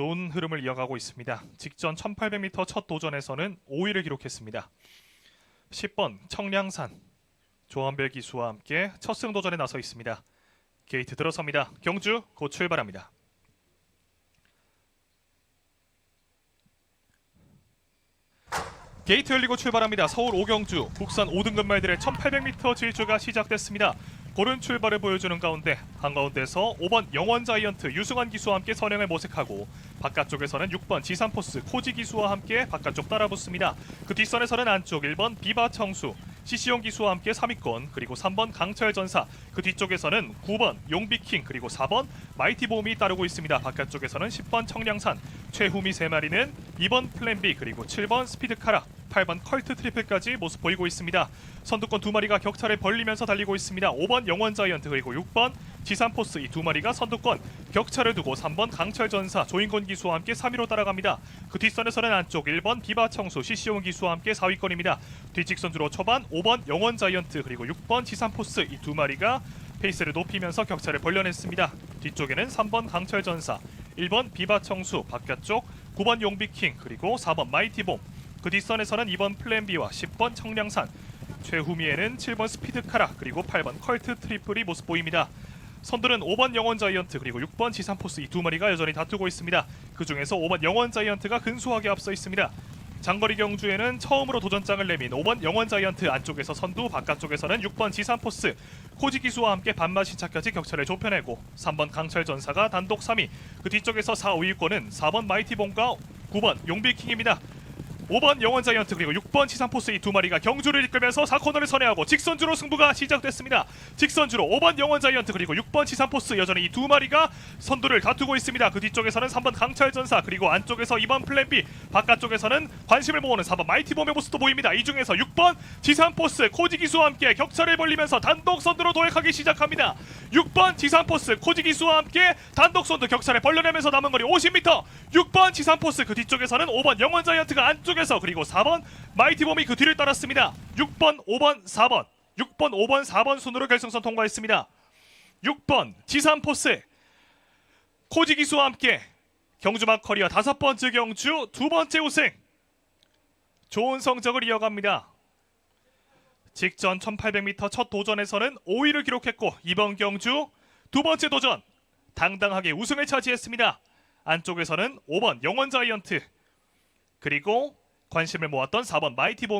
좋은 흐름을 이어가고 있습니다. 직전 1800m 첫 도전에서는 5위를 기록했습니다. 10번 청량산 조한별 기수와 함께 첫 승 도전에 나서 있습니다. 게이트 들어섭니다. 경주 곧 출발합니다. 게이트 열리고 출발합니다. 서울 오경주 국산 5등급 말들의 1800m 질주가 시작됐습니다. 고른 출발을 보여주는 가운데 한가운데서 5번 영원 자이언트 유승환 기수와 함께 선행을 모색하고 바깥쪽에서는 6번 지산포스 코지 기수와 함께 바깥쪽 따라붙습니다. 그 뒷선에서는 안쪽 1번 비바 청수 시시용 기수와 함께 3위권 그리고 3번 강철 전사 그 뒤쪽에서는 9번 용비킹 그리고 4번 마이티 보험이 따르고 있습니다. 바깥쪽에서는 10번 청량산 최후미 3마리는 2번 플랜B 그리고 7번 스피드카라 8번 컬트 트리플까지 모습 보이고 있습니다. 선두권 두 마리가 격차를 벌리면서 달리고 있습니다. 5번 영원 자이언트 그리고 6번 지산포스 이 두 마리가 선두권 격차를 두고 3번 강철 전사 조인권 기수와 함께 3위로 따라갑니다. 그 뒷선에서는 안쪽 1번 비바 청수 시시용 기수와 함께 4위권입니다. 뒷직선주로 초반 5번 영원 자이언트 그리고 6번 지산포스 이 두 마리가 페이스를 높이면서 격차를 벌려냈습니다. 뒤쪽에는 3번 강철 전사, 1번 비바 청수, 바깥쪽 9번 용비킹 그리고 4번 마이티봄 그 뒷선에서는 2번 플랜 B와 10번 청량산 최후미에는 7번 스피드카라 그리고 8번 컬트 트리플이 모습 보입니다. 선두는 5번 영원 자이언트 그리고 6번 지산포스 이 두 마리가 여전히 다투고 있습니다. 그 중에서 5번 영원 자이언트가 근소하게 앞서 있습니다. 장거리 경주에는 처음으로 도전장을 내민 5번 영원 자이언트 안쪽에서 선두 바깥쪽에서는 6번 지산포스 코지 기수와 함께 반만 시차까지 격차를 좁혀내고 3번 강철 전사가 단독 3위 그 뒤쪽에서 4, 5위권은 4번 마이티본과 9번 용비킹입니다. 5번 영원 자이언트 그리고 6번 치산포스 이 두 마리가 경주를 이끌면서 4코너를 선회하고 직선주로 승부가 시작됐습니다. 직선주로 5번 영원 자이언트 그리고 6번 치산포스 여전히 이 두 마리가 선두를 다투고 있습니다. 그 뒤쪽에서는 3번 강철 전사 그리고 안쪽에서 2번 플랜 B 바깥쪽에서는 관심을 모으는 4번 마이티봄의 모습도 보입니다. 이 중에서 6번 지산포스 코지 기수와 함께 격차를 벌리면서 단독 선두로 도약하기 시작합니다. 6번 지산포스 코지 기수와 함께 단독 선두 격차를 벌려내면서 남은 거리 50m 6번 지산포스 그 뒤쪽에서는 5번 영원 자이언트가 안 쪽에서 그리고 4번 마이티봄이 그 뒤를 따랐습니다. 6번 5번 4번 6번 5번 4번 순으로 결승선 통과했습니다. 6번 지산포스 코지 기수와 함께 경주막 커리어 다섯 번째 경주 두 번째 우승 좋은 성적을 이어갑니다. 직전 1800m 첫 도전에서는 5위를 기록했고 이번 경주 두 번째 도전 당당하게 우승을 차지했습니다. 안쪽에서는 5번 영원 자이언트 그리고 관심을 모았던 4번 마이티보